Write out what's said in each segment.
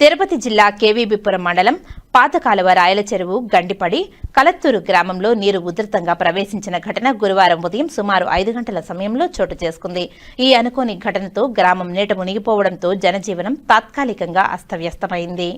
తిరుపతి జిల్లా కేవీబీపురం మండలం పాతకాలువ రాయల చెరువు గండిపడి కలత్తూరు గ్రామంలో నీరు ఉధృతంగా ప్రవేశించిన ఘటన గురువారం ఉదయం సుమారు ఐదు గంటల సమయంలో చోటు చేసుకుంది. ఈ అనుకోని ఘటనతో గ్రామం నీట మునిగిపోవడంతో జనజీవనం తాత్కాలికంగా అస్తవ్యస్తమైంది.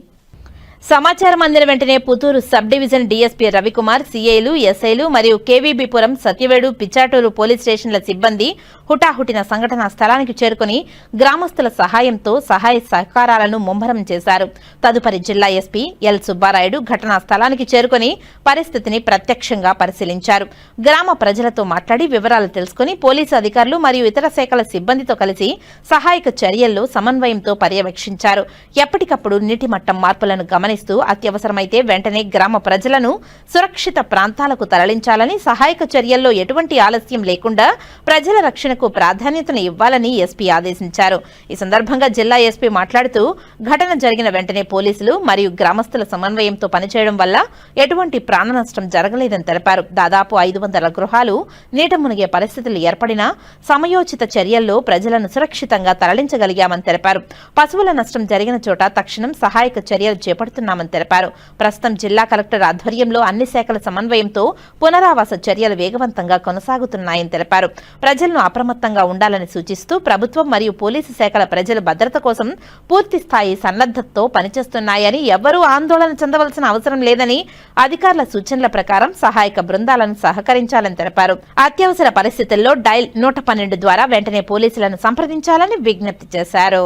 సమాచారం అందిన వెంటనే Puttur sub division DSP Ravikumar సీఐలు ఎస్ఐలు మరియు కేవీబీపురం సత్యవేడు పిచ్చాటూరు పోలీస్ స్టేషన్ల సిబ్బంది హుటాహుటిన సంఘటనా స్థలానికి చేరుకుని గ్రామస్తుల సహాయంతో సహాయ సహకారాలను ముమ్మరం చేశారు. తదుపరి జిల్లా ఎస్పీ ఎల్ సుబ్బారాయుడు ఘటనా స్థలానికి చేరుకుని పరిస్థితిని ప్రత్యక్షంగా పరిశీలించారు. గ్రామ ప్రజలతో మాట్లాడి వివరాలు తెలుసుకుని పోలీసు అధికారులు మరియు ఇతర శాఖల సిబ్బందితో కలిసి సహాయక చర్యల్లో సమన్వయంతో పర్యవేక్షించారు. ఎప్పటికప్పుడు నీటి మట్టం మార్పులను గమనిస్తూ అత్యవసరమైతే వెంటనే గ్రామ ప్రజలను సురక్షిత ప్రాంతాలకు తరలించాలని సహాయక చర్యల్లో ఎటువంటి ఆలస్యం లేకుండా ప్రజల రక్షణకు ప్రాధాన్యతను ఇవ్వాలని ఎస్పీ ఆదేశించారు. ఈ సందర్భంగా జిల్లా ఎస్పీ మాట్లాడుతూ ఘటన జరిగిన వెంటనే పోలీసులు మరియు గ్రామస్తుల సమన్వయంతో పనిచేయడం వల్ల ఎటువంటి ప్రాణ నష్టం జరగలేదని తెలిపారు. దాదాపు ఐదు వందల గృహాలు నీట మునిగే పరిస్థితులు ఏర్పడినా సమయోచిత చర్యల్లో ప్రజలను సురక్షితంగా తరలించగలిగామని తెలిపారు. పశువుల నష్టం జరిగిన చోట తక్షణం సహాయక చర్యలు చేపడుతున్నామని తెలిపారు. ప్రస్తుతం జిల్లా కలెక్టర్ ఆధ్వర్యంలో అన్ని శాఖల సమన్వయంతో పునరావాస చర్యలు వేగవంతంగా కొనసాగుతున్నాయని తెలిపారు. ప్రజలను అప్రమత్తంగా ఉండాలని సూచిస్తూ ప్రభుత్వం మరియు పోలీసు శాఖల ప్రజల భద్రత కోసం పూర్తి స్థాయి సన్నద్ధతతో పనిచేస్తున్నాయని ఎవ్వరూ ఆందోళన చెందవలసిన అవసరం లేదని అధికారుల సూచనల ప్రకారం సహాయక బృందాలను సహకరించాలని తెలిపారు. అత్యవసర పరిస్థితుల్లో డైల్ నూట పన్నెండు ద్వారా వెంటనే పోలీసులను సంప్రదించాలని విజ్ఞప్తి చేశారు.